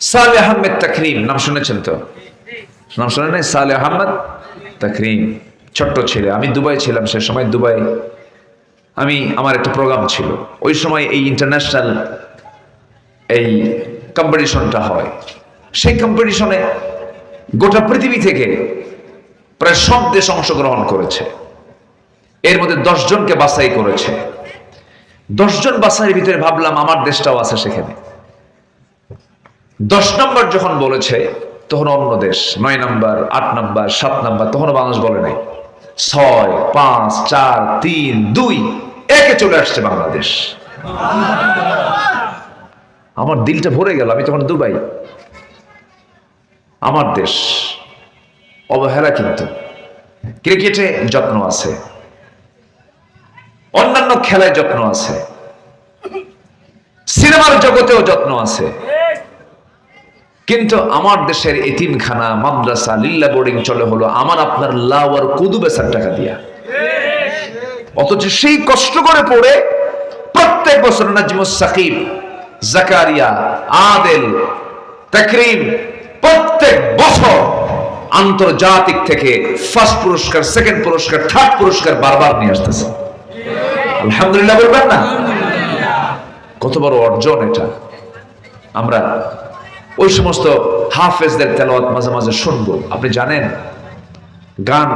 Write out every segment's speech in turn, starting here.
সালে আহমেদ তাকরিম, নাম শুনেছেন তো? নাম শুনে নাই? সালে আহমদ তাকরিম, ছোট্ট ছেলে। আমি দুবাই ছিলাম, সে সময় দুবাই। আমি, আমার একটা প্রোগ্রাম ছিল। ওই সময় এই ইন্টারন্যাশনাল এই কম্পিটিশনটা হয়। সেই কম্পিটিশনে গোটা পৃথিবী থেকে প্রায় সব দেশ অংশগ্রহণ করেছে। এর মধ্যে দশজনকে বাছাই করেছে। দশজন বাছাইয়ের ভিতরে ভাবলাম আমার দেশটাও আছে সেখানে। দশ নম্বর যখন বলেছে, তখন অন্য দেশ, নয় নম্বর, আট নম্বর, সাত নম্বর, তখনও বাংলাদেশ বলে নাই। ছয়, পাঁচ, চার, তিন, দুই, একে চলে আসছে বাংলাদেশ। আমার দিলটা ভরে গেল, আমি তখন দুবাই। আমার দেশ, অবহেলা কিন্তু। ক্রিকেটে যত্ন আছে। অন্যান্য খেলায় যত্ন আছে। সিনেমার জগতেও যত্ন আছে। কিন্তু আমার দেশের এতিমখানা, মাদ্রাসা, লিল্লা বোর্ডিং চলে হলো আমার আপনার লাউ আর কুদু বেসার টাকা দিয়া। অথচ সেই কষ্ট করে পড়ে প্রত্যেক বছর নাজমুস সাকিব, জাকারিয়া, আদেল, তাকরিম প্রত্যেক বছর আন্তর্জাতিক থেকে ফার্স্ট পুরস্কার সেকেন্ড পুরস্কার থার্ড পুরস্কার বারবার নিয়ে আসতেছে। আলহামদুলিল্লাহ বলবেন না? কত বড় অর্জন এটা। আমরা ওই সমস্ত হাফেজদের তেলাওয়াত মাঝে মাঝে শুনব। আপনি জানেন, গান,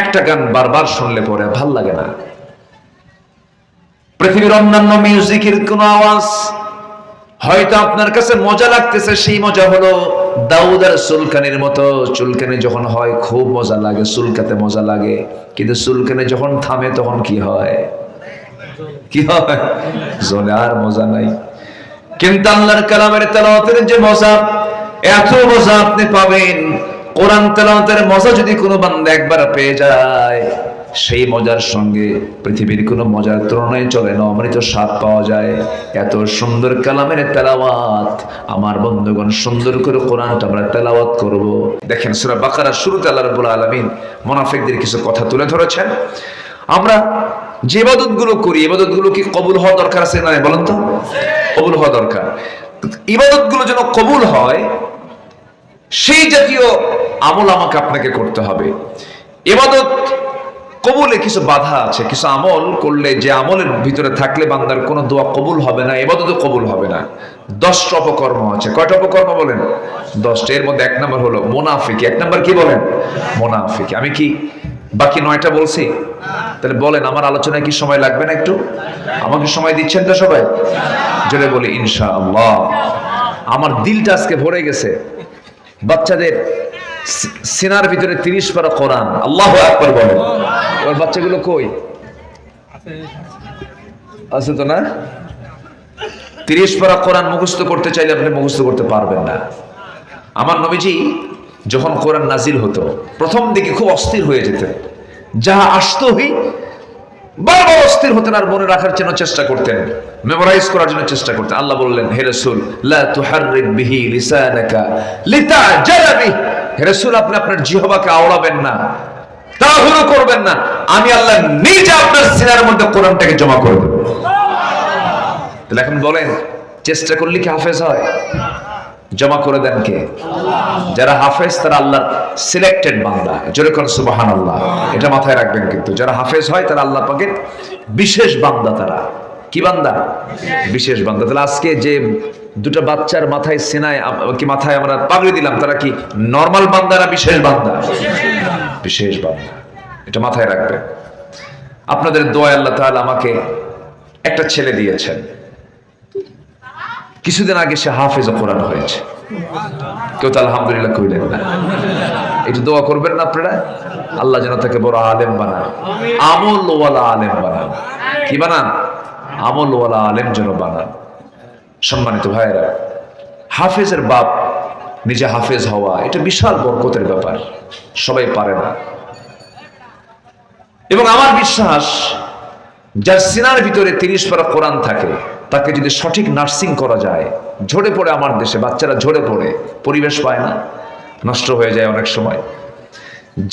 একটা গান বারবার শুনলে পরে ভালো লাগে না। পৃথিবীর অন্যান্য মিউজিকের কোন আওয়াজ, হয়তো আপনার কাছে মজা লাগতেছে, সেই মজা হলো দাউদার সুলকানির মতো। চুলকানি যখন হয়, খুব মজা লাগে চুলকাতে মজা লাগে। কিন্তু চুলকানি যখন থামে, তখন কি হয়? কি হয়? জোনে আর মজা নাই। কিন্তু আল্লাহর কালামের তেলাওয়াতের যে মজা, এত মজা আপনি পাবেন। কোরআন তেলাওয়াতের মজা যদি কোনো বান্দা একবার পেয়ে যায়, সেই মজার সঙ্গে পৃথিবীর কোনো মজার তুলনায় চলে না, অমৃত স্বাদ পাওয়া যায়। এত সুন্দর কালামের তেলাওয়াত। আমার বন্ধুগণ, সুন্দর করে কোরআনটা আমরা তেলাওয়াত করব। দেখেন, সূরা বাকারা শুরুতে আল্লাহ রাব্বুল আলামিন মুনাফিকদের কিছু কথা তুলে ধরেছেন। আমরা যে ইবাদতগুলো করি ইবাদতগুলো কি কবুল হওয়া দরকার আছে না বলেন তো? কবুল হওয়া দরকার। ইবাদতগুলো যেন কবুল হয়, সেই জাতীয় আমল আমাকে আপনাকে করতে হবে। ইবাদত কবুলে কিছু বাধা আছে, কিছু আমল করলে যে আমলের ভিতরে থাকলে বান্দার কোনো দোয়া কবুল হবে না এবাদতও কবুল হবে না। দশটা অপকর্ম আছে। কয়টা অপকর্ম বলেন? দশটা। এর মধ্যে এক নম্বর হলো মোনাফিক। এক নম্বর কি বলেন? মোনাফিক। আমি কি বাকি নয়টা বলছি? তাহলে বলেন, আমার আলোচনায় কি সময় লাগবে না একটু? আমাকে সময় দিচ্ছেন তো সবাই? জোরে বলি ইনশা আল্লাহ আমার দিলটা আজকে ভরে গেছে। বাচ্চাদের সিনার ভিতরে তিরিশ পারা কোরআন। আল্লাহ একবার বলে বাচ্চাগুলো কই? আছে তো না? তিরিশ পারা কোরআন মুখস্থ করতে চাইলে আপনি মুখস্থ করতে পারবেন না। আমার নবীজি যখন কোরআন নাজিল হতো, প্রথম দিকে খুব অস্থির হয়ে যেতেন। যাহা আসতোই বারবার অস্থির হতেন আর মনে রাখার জন্য চেষ্টা করতেন। মেমোরাইজ করার জন্য চেষ্টা করতেন। আল্লাহ বললেন, হে রাসূল, লা তুহাররিক বিহি লিসানাকা লিতাজালা বিহি হে রাসূল, আপনি আপনার জিহ্বাকে আওড়াবেন না, তাড়াহুড়ো করবেন না। আমি আল্লাহ নিজে আপনার সিনার মধ্যে কোরআনটাকে জমা করে তাহলে এখন বলেন, চেষ্টা করলে কি হাফেজ হয়? জমা করে দেন কে? যারা হাফেজ, তারা আল্লাহ সিলেক্টেড বান্দা। জোরে কোন সুবাহান আল্লাহ এটা মাথায় রাখবেন কিন্তু, যারা হাফেজ হয়, তারা আল্লাহ পাকের বিশেষ বান্দা তারা। কি বান্দা? বিশেষ বান্দা। তাহলে আজকে যে দুটো বাচ্চার মাথায় সেনায় কি মাথায় আমরা পাগড়ি দিলাম, তারা কি নর্মাল বান্দা না বিশেষ বান্দা? বিশেষ বান্দা। এটা মাথায় রাখবেন। আপনাদের দোয়া আল্লাহ তাআলা আমাকে একটা ছেলে দিয়েছেন। কিছুদিন আগে সে হাফেজ কোরআন হয়েছে। কেউ তো আলহামদুলিল্লাহ কইলেন না। একটু দোয়া করবেন না আপনারা? আল্লাহ যেন তাকে বড় আলেম বানান। আমলওয়ালা আলেম বানান। কি বানান? আমলওয়ালা আলেম যেন বানান। সম্মানিত ভাইয়েরা, হাফেজের বাপ নিজে হাফেজ হওয়া, এটা বিশাল বরকতের ব্যাপার। সবাই পারে না। এবং আমার বিশ্বাস, যার সিনার ভিতরে তিরিশ পারা কোরআন থাকে তাকে যদি সঠিক নার্সিং করা যায়, ঝরে পড়ে আমার দেশে, বাচ্চারা ঝরে পড়ে, পরিবেশ পায় না, নষ্ট হয়ে যায় অনেক সময়।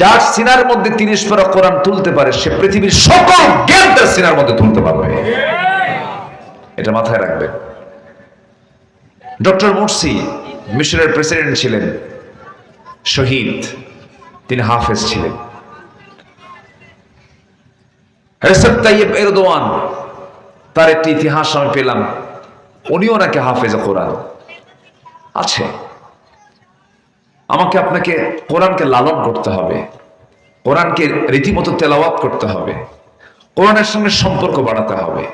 যার সিনার মধ্যে তিরিশ পারা কোরআন তুলতে পারে, সে পৃথিবীর সকল জ্ঞান তার সিনার মধ্যে তুলতে পারবে। এটা মাথায় রাখবে ডক্টর মুরসি, মিশরের প্রেসিডেন্ট ছিলেন, শহীদ, তিনি হাফেজ ছিলেন। রেসেপ তাইয়েব এরদোয়ান তার একটি ইতিহাস আমি পেলাম। উনিও নাকি হাফেজ কোরআন। আছে। আমাকে আপনাকে কোরআনকে লালন করতে হবে। কোরআনকে রীতিমতো তেলাওয়াত করতে হবে। কোরআনের সঙ্গে সম্পর্ক বাড়াতে হবে।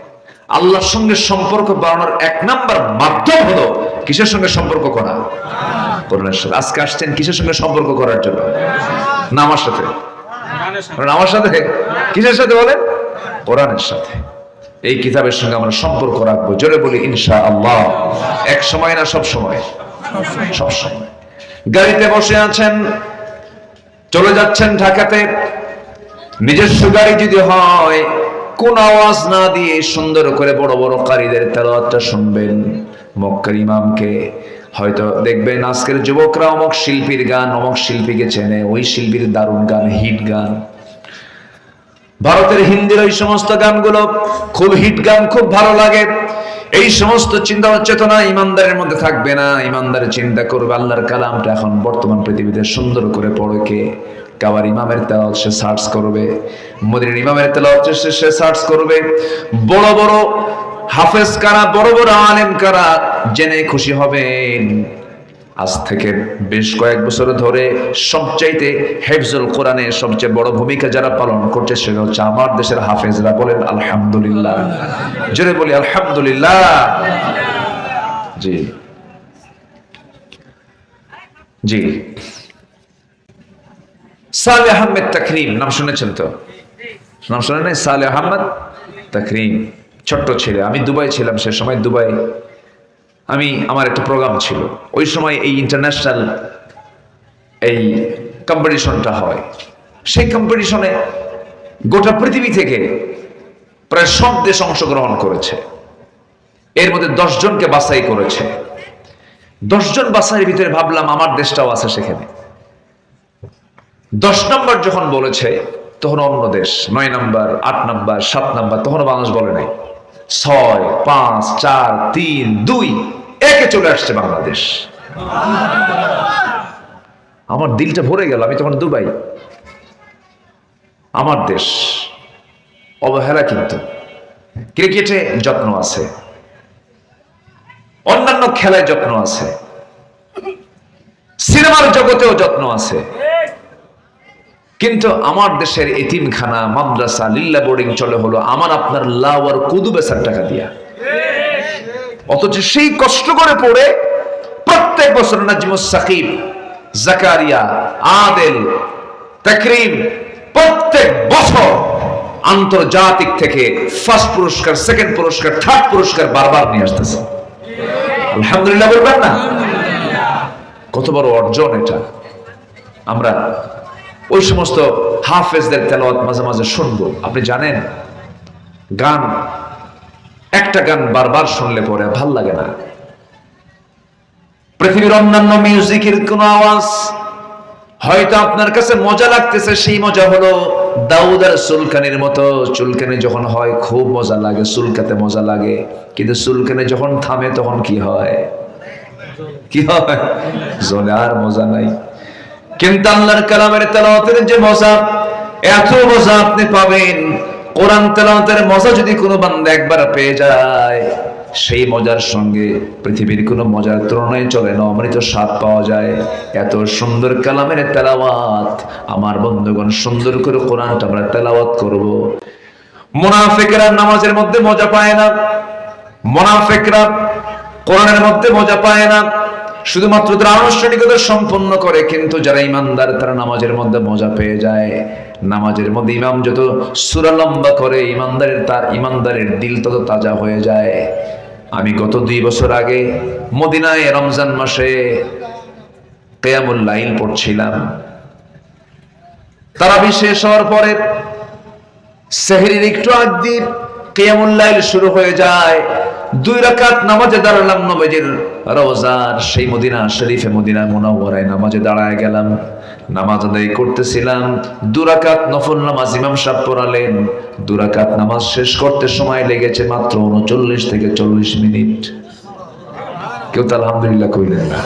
আল্লাহর সঙ্গে সম্পর্ক বাড়ানোর এক নাম্বার মাধ্যম হলো কিসের সঙ্গে সম্পর্ক করা? কোরআনের সাথে। আজকে আসছেন কিসের সঙ্গে সম্পর্ক করার জন্য? না আমার সাথে। আমার সাথে? কিসের সাথে বলেন? কোরআনের সাথে। এই কিতাবের সঙ্গে আমরা সম্পর্ক রাখব। জোরে বলি ইনশা আল্লাহ এক সময় না সব সময়? সব সময়। গাড়িতে বসে আছেন, চলে যাচ্ছেন ঢাকাতে। নিজস্ব গাড়ি যদি হয়, কোন আওয়াজ না দিয়ে সুন্দর করে বড় বড় কারীদের তেলাওয়াতটা শুনবেন। মক্কার ইমামকে হয়তো দেখবেন, আজকের যুবকরা অমক শিল্পীর গান অমক শিল্পীকে চেনে। ওই শিল্পীর দারুণ গান, হিট গান। ভারতের হিন্দির ওই সমস্ত গানগুলো খুব হিট গান, খুব ভালো লাগে। এই সমস্ত চিন্তা চেতনা ইমানদারের মধ্যে থাকবে না। ইমানদার চিন্তা করবে, আল্লাহর কালামটা এখন বর্তমান পৃথিবীতে সুন্দর করে পড়ে কে? কাবার ইমামের তেলাওয়াত সে সার্চ করবে, মদিনার ইমামের তেলাওয়াত সে সার্চ করবে। বড় বড় হাফেজ কারা, বড় বড় আলেম কারা, জেনে খুশি হবেন। আজ থেকে বেশ কয়েক বছর ধরে সবচাইতে হেফজুল কোরআনে সবচেয়ে বড় ভূমিকা যারা পালন করছে সেটা হচ্ছে আমার দেশের হাফেজরা বলেন, আলহামদুলিল্লাহ। জোরে বলি, আলহামদুলিল্লাহ। জি। জি। সালে আহমেদ তাকরিম, নাম শুনেছেন তো? নাম শুনে নাই? সালে আহমেদ তাকরিম, ছোট্ট ছেলে। আমি দুবাই ছিলাম সে সময়, দুবাই আমি, আমার একটা প্রোগ্রাম ছিল। ওই সময় এই ইন্টারন্যাশনাল এই কম্পিটিশনটা হয়। সেই কম্পিটিশনে গোটা পৃথিবী থেকে প্রায় সব দেশ অংশগ্রহণ করেছে। এর মধ্যে দশ জনকে বাছাই করেছে। দশজন বাছাইয়ের ভিতরে ভাবলাম, আমার দেশটাও আছে সেখানে। দশ নম্বর যখন বলেছে, তখন অন্য দেশ, নয় নম্বর, আট নম্বর, সাত নম্বর তখন মানুষ বলে নাই। ছয়, পাঁচ, চার, তিন, দুই একে চলে আসছে বাংলাদেশ। আমার দিলটা ভরে গেল, আমি তখন দুবাই। আমার দেশ, অবহেলা কিন্তু। ক্রিকেটে যত্ন আছে। অন্যান্য খেলায় যত্ন আছে। সিনেমার জগতেও যত্ন আছে। কিন্তু আমার দেশের এতিমখানা, মাদ্রাসা, লিল্লা বোর্ডিং চলে হলো আমার আপনার লাউ আর কুদু বেসার টাকা দিয়া। অথচ সেই কষ্ট করে পড়ে প্রত্যেক বছর নাজিমুস সাকিব, জাকারিয়া, আদেল, তাকরিম প্রত্যেক বছর আন্তর্জাতিক থেকে ফার্স্ট পুরস্কার সেকেন্ড পুরস্কার থার্ড পুরস্কার বারবার নিয়ে আসতেছে। আলহামদুলিল্লাহ বলবেন না? কত বড় অর্জন এটা। আমরা ওই সমস্ত হাফেজদের তেলাওয়াত মাঝে মাঝে শুনব। আপনি জানেন, গান একটা গান বারবার শুনলে পরে ভালো লাগে না। পৃথিবীর অন্যান্য মিউজিকের কোন আওয়াজ, হয়তো আপনার কাছে মজা লাগতেছে, সেই মজা হলো দাউদ আর সুলকানির মতো। চুলকানি যখন হয়, খুব মজা লাগে চুলকাতে মজা লাগে। কিন্তু চুলকানি যখন থামে, তখন কি হয়? কি হয়? জলে আর মজা নাই। কিন্তু আল্লাহর কালামের তেলাওয়াতের যে মজা, এত মজা আপনি পাবেন। কোরআন তেলাওয়াতের মজা যদি কোনো বান্দা একবার পেয়ে যায়, সেই মজার সঙ্গে পৃথিবীর কোনো মজার তুলনায় চলে না, অমৃত স্বাদ পাওয়া যায়। এত সুন্দর কালামের তেলাওয়াত। আমার বন্ধুগণ, সুন্দর করে কোরআনটা আমরা তেলাওয়াত করব। মুনাফিকরা নামাজের মধ্যে মজা পায় না। মুনাফিকরা কোরআনের মধ্যে মজা পায় না। শুধুমাত্র তারা আনুষ্ঠানিকতা সম্পন্ন করে, কিন্তু যারা ইমানদার, তারা নামাজের মধ্যে মজা পেয়ে যায়। নামাজের মধ্যে ইমাম যত সুরা লম্বা করে, ইমানদারের তার ইমানদারের দিল তত তাজা হয়ে যায়। আমি গত দুই বছর আগে মদিনায় রমজান মাসে কেয়ামুল লাইল পড়ছিলাম। তারা শেষ হওয়ার পরে সেহরির একটু আগ দিয়ে কেয়ামুল লাইল শুরু হয়ে যায়। দুই রাকাত নামাজে দাঁড়ালাম নবীজির রওজার। সেই মদিনা, শরীফে মদিনা মুনাওয়ারায় নামাজে দাঁড়ায় গেলাম। নামাজ আদায় করতেছিলাম। দুরাকাত নফল নামাজ ইমাম সাহেব পড়ালেন। দুরাকাত নামাজ শেষ করতে সময় লেগেছে মাত্র উনচল্লিশ থেকে চল্লিশ মিনিট। কেউ তো আলহামদুলিল্লাহ কইলেন না।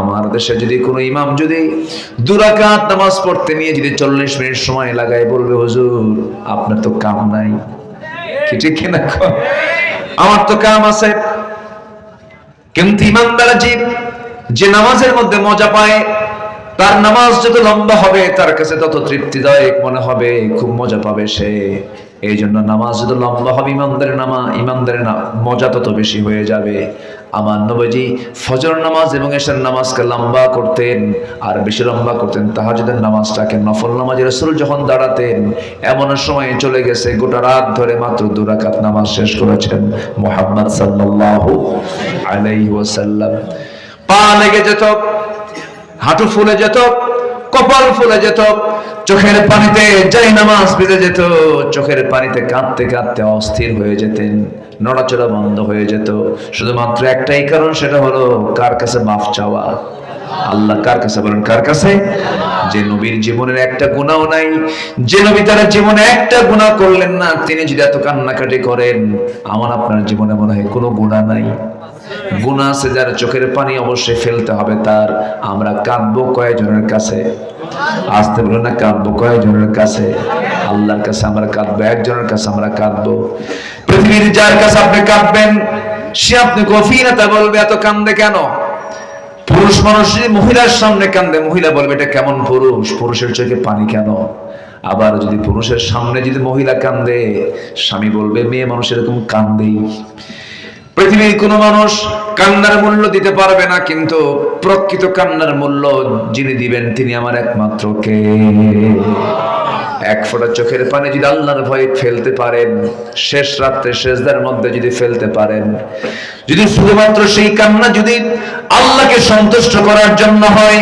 আমার দেশে যদি কোনো ইমাম যদি দুরাকাত নামাজ পড়তে নিয়ে যদি চল্লিশ মিনিট সময় লাগায় বলবে, হুজুর, আপনার তো কাম নাই। কি ঠিক কিনা আমার তো কাম আছে। কিন্তু ইমানদার জীব যে নামাজের মধ্যে মজা পায়, তার নামাজ যত লম্বা হবে, তার কাছে তত তৃপ্তিদায়ক মনে হবে, খুব মজা পাবে সে। এই জন্য নামাজ যত লম্বা হবে, ইমানদারের নামা ইমানদারের মজা তত বেশি হয়ে যাবে। আমার নবজি ফজর নামাজ এবং এশার নামাজকে লম্বা করতেন আর বেশি লম্বা করতেন তাহাজুদের নামাজটাকে নফল নামাজের রসুল যখন দাঁড়াতেন, এমন সময় চলে গেছে, গোটা রাত ধরে মাত্র দুরাকাত নামাজ শেষ করেছেন মোহাম্মদ সাল্লাল্লাহু আলাইহি ওয়াসাল্লাম। পা লেগে যেত, হাঁটু ফুলে যেত কপাল ফুলে যেত, চোখের পানিতে যাই নামাজ ভিজে যেত, চোখের পানিতে কাঁদতে কাঁদতে অস্থির হয়ে যেতেন, নড়াচড়া বন্ধ হয়ে যেত। শুধুমাত্র একটাই কারণ, সেটা হলো কার কাছে মাফ চাওয়া? আল্লাহ কার কাছে বলেন, কার কাছে? যে নবীর জীবনের একটা গুণাও নাই, যে নবী তার জীবনে একটা গুণা করলেন না, তিনি যদি এত কান্নাকাটি করেন, আমার আপনার জীবনে মনে হয় কোনো গুণা নাই। গুণা আছে, যার চোখের পানি অবশ্যই ফেলতে হবে তার। আমরা কাঁদবো কয়েকজনের কাছে? আসতে বলো না, কাঁদবো কয়েকজনের কাছে? আল্লাহর কাছে আমরা কাঁদবো, একজনের কাছে আমরা কাঁদবো। পৃথিবীর যার কাছে আপনি কাঁদবেন, সে আপনি গভীরতা বলবে, এত কান্দে কেন? পুরুষ মানুষ মহিলার সামনে কান্দে, মহিলা বলবে, এটা কেমন পুরুষ? পুরুষের চোখে পানি কেন? আবার যদি পুরুষের সামনে যদি মহিলা কান্দে, স্বামী বলবে, মেয়ে মানুষ এরকম কান্দেই। পৃথিবীর কোনো মানুষ কান্নার মূল্য দিতে পারবে না, কিন্তু প্রকৃত কান্নার মূল্য যিনি দিবেন, তিনি আমার একমাত্র কে? এক ফোঁটা চোখের পানি যদি আল্লাহর ভয়ে ফেলতে পারেন, শেষ রাত্রে শেষদার মধ্যে যদি ফেলতে পারেন, যদি শুধুমাত্র সেই কান্না যদি আল্লাহকে সন্তুষ্ট করার জন্য হয়,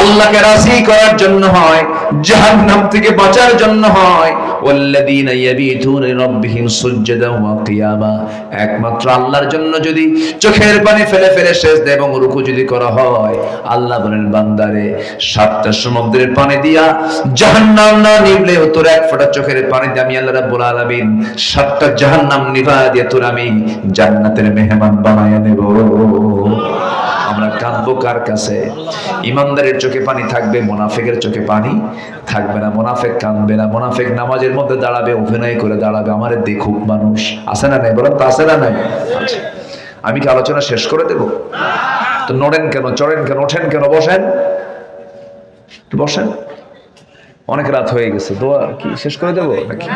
আল্লাহকে রাজি করার জন্য হয়, জাহান্নাম থেকে বাঁচার জন্য হয় ওয়াল্লাযীনা ইয়াবিতুনা লিরাব্বিহিম সুজদান ওয়া একমাত্র আল্লাহর জন্য যদি চোখের পানি ফেলে ফেলে সেজদা এবং রুকু যদি করা হয়, আল্লাহ বলেন, বান্দারে, সাতটা সমুদ্রের পানি দিয়া জাহান্নাম না নিবলে তোর এক ফোঁটা চোখের পানি দিয়ে আমি আল্লাহ রাব্বুল আলামিন সাতটা জাহান্নাম নিভা দিয়ে তোর আমি জান্নাতের মেহমান বানায়া দেব। কার কাছে? ইমানদারের চোখে পানি থাকবে, মোনাফেকের চোখে পানি থাকবে না। মোনাফেক কাঁদবে না। মোনাফেক নামাজের মধ্যে দাঁড়াবে, অভিনয় করে দাঁড়াবে। আমারে দেখুক মানুষ। আছে না নাই? বলেন তো আছে না নাই? আচ্ছা। আমি কি আলোচনা শেষ করে দেব? তো নড়েন কেন, চড়েন কেন, ওঠেন কেন, বসেন? বসেন। অনেক রাত হয়ে গেছে। দোয়া কি শেষ করে দেবো নাকি?